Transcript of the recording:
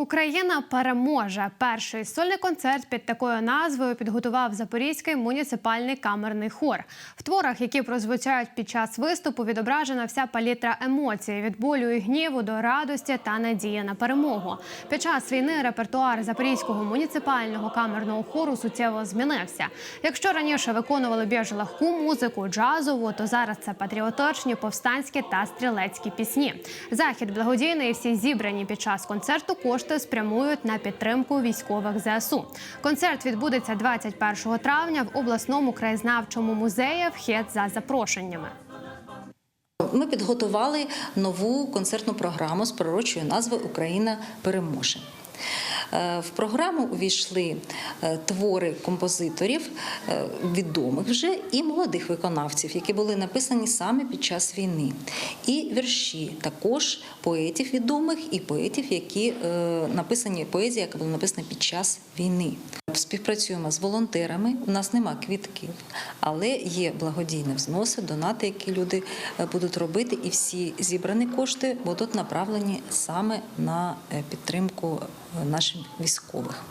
Україна переможе. Перший сольний концерт під такою назвою підготував Запорізький муніципальний камерний хор. В творах, які прозвучають під час виступу, відображена вся палітра емоцій від болю і гніву до радості та надії на перемогу. Під час війни репертуар Запорізького муніципального камерного хору суттєво змінився. Якщо раніше виконували більш легку музику, джазову, то зараз це патріотичні, повстанські та стрілецькі пісні. Захід благодійний. Всі зібрані під час концерту кошти спрямують на підтримку військових ЗСУ. Концерт відбудеться 21 травня в обласному краєзнавчому музеї. Вхід за запрошеннями. Ми підготували нову концертну програму з пророчою назвою Україна переможе. Е, В програму увійшли е, твори композиторів е, відомих вже і молодих виконавців, які були написані саме під час війни, і вірші також поетів відомих і поетів, які написані поезія, яка була написана під час війни. Співпрацюємо з волонтерами. У нас нема квітків, але є благодійні взноси, донати, які люди е, будуть робити, і всі зібрані кошти будуть направлені саме на е, підтримку е, наших військових.